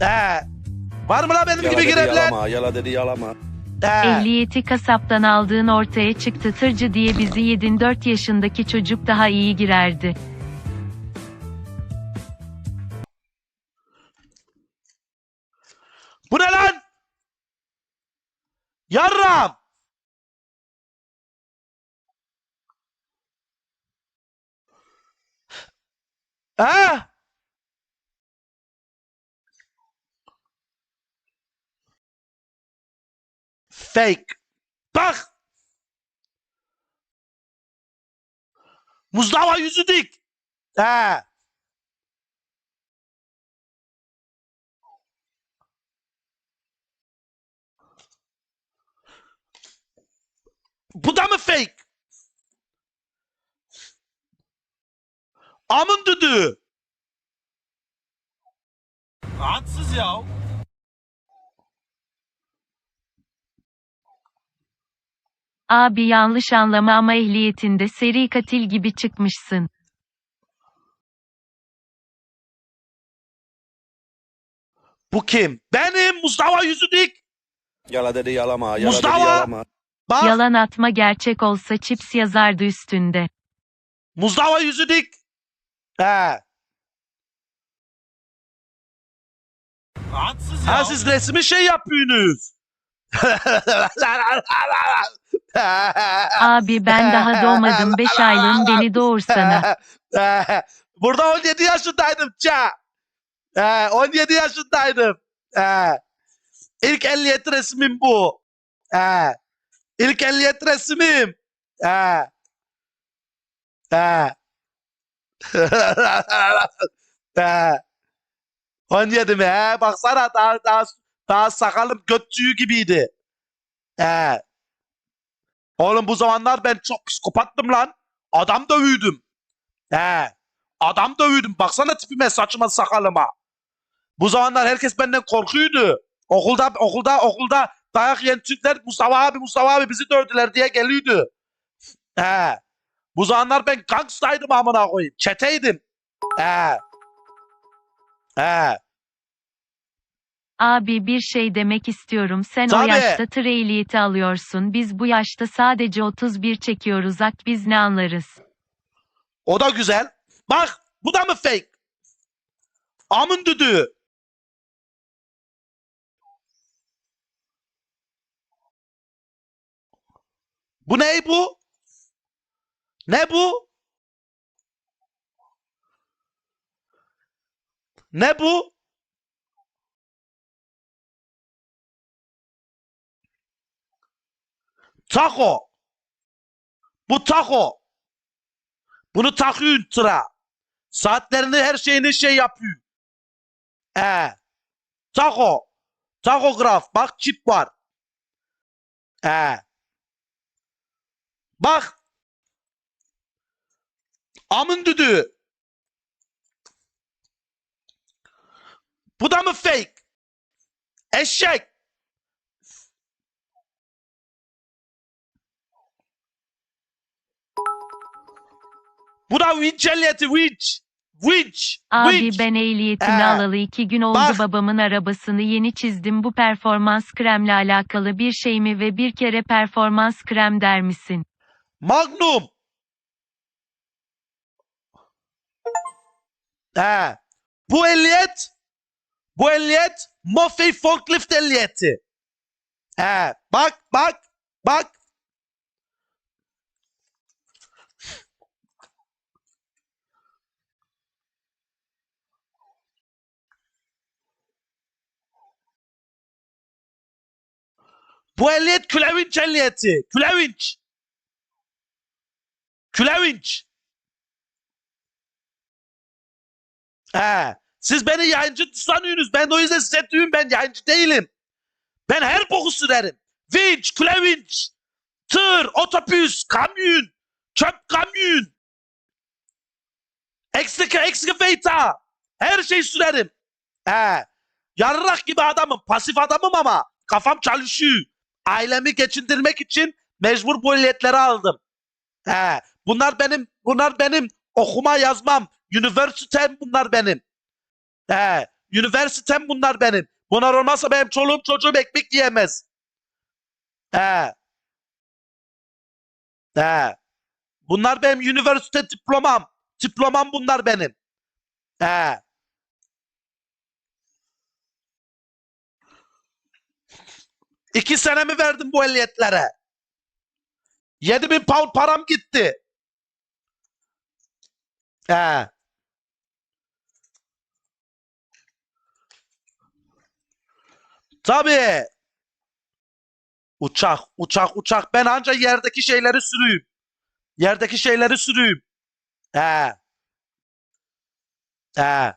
He. Var mı lan benim Yala gibi dedi girebilen? yalama, yala dedi yalama. He. Ehliyeti kasaptan aldığın ortaya çıktı tırcı diye bizi yedin 4 yaşındaki çocuk daha iyi girerdi. Bu ne lan? Yarram. Ha? Fake. Bak. Muzdava yüzü dik. He. Bu da mı fake? Amın düdüğü. Rahatsız ya. Abi yanlış anlama ama ehliyetinde seri katil gibi çıkmışsın. Bu kim? Benim Mustafa yüzü dik. Yala dedi yalama, yala Mustafa! dedi yalama. Bak Yalan atma gerçek olsa çips yazardı üstünde. Mustafa yüzü dik. He. Rahatsız ya. Ha siz resmi şey yapıyorsunuz. Abi ben daha doğmadım 5 aylığın beni doğursana. Burada 17 yaşındaydım ça. He, 17 yaşındaydım. He. İlk ehliyet resmim bu. He. İlk ehliyet resmim. He. 17 mi? He, baksana daha, daha, daha sakalım göt gibiydi. He. Oğlum bu zamanlar ben çok psikopattım lan. Adam dövüydüm. He. Adam dövüydüm. Baksana tipime, saçıma, sakalıma. Bu zamanlar herkes benden korkuyordu. Okulda okulda okulda dayak yiyen Türkler Mustafa abi Mustafa abi bizi dövdüler diye geliyordu. He. Bu zamanlar ben gangstaydım amına koyayım. Çeteydim. He. He. Abi bir şey demek istiyorum sen o Tabii. yaşta tır ehliyeti alıyorsun biz bu yaşta sadece 31 çekiyoruz ak biz ne anlarız. O da güzel. Bak bu da mı fake? Amın düdüğü. Bu ne bu? Ne bu? Ne bu? Taco. Bu taco. Bunu takıyorsun tıra. Saatlerini her şeyini şey yapıyor. Ee. Taco. Takograf. Bak çip var. Ee. Bak. Amın düdüğü. Bu da mı fake? Eşek. Bu da winch ehliyeti winch. Winch. Abi winch. ben ehliyetimi Ee, alalı 2 gün oldu bak. babamın arabasını yeni çizdim bu performans kremle alakalı bir şey mi ve bir kere performans krem der misin? Magnum. He. Bu ehliyet bu ehliyet Moffey forklift ehliyeti. He. Bak bak bak. Bu ehliyet külevinç ehliyeti. Külevinç. Külevinç. He. Siz beni yayıncı sanıyorsunuz. Ben de o yüzden size diyorum ben yayıncı değilim. Ben her boku sürerim. Vinç, külevinç, tır, otobüs, kamyon, çöp kamyon, eksika, ekskavator. Her şey sürerim. He. Yarrak gibi adamım. Pasif adamım ama kafam çalışıyor. Ailemi geçindirmek için mecbur bu ehliyetleri aldım. He. Bunlar benim bunlar benim okuma yazmam. Üniversitem bunlar benim. He. Üniversitem bunlar benim. Bunlar olmazsa benim çoluğum çocuğum ekmek yiyemez. He. He. Bunlar benim üniversite diplomam. Diplomam bunlar benim. He. İki senemi verdim bu ehliyetlere. 7000 pound param gitti. He. Tabii. Uçak, uçak, uçak. Ben anca yerdeki şeyleri sürüyüm. Yerdeki şeyleri sürüyüm. He. He.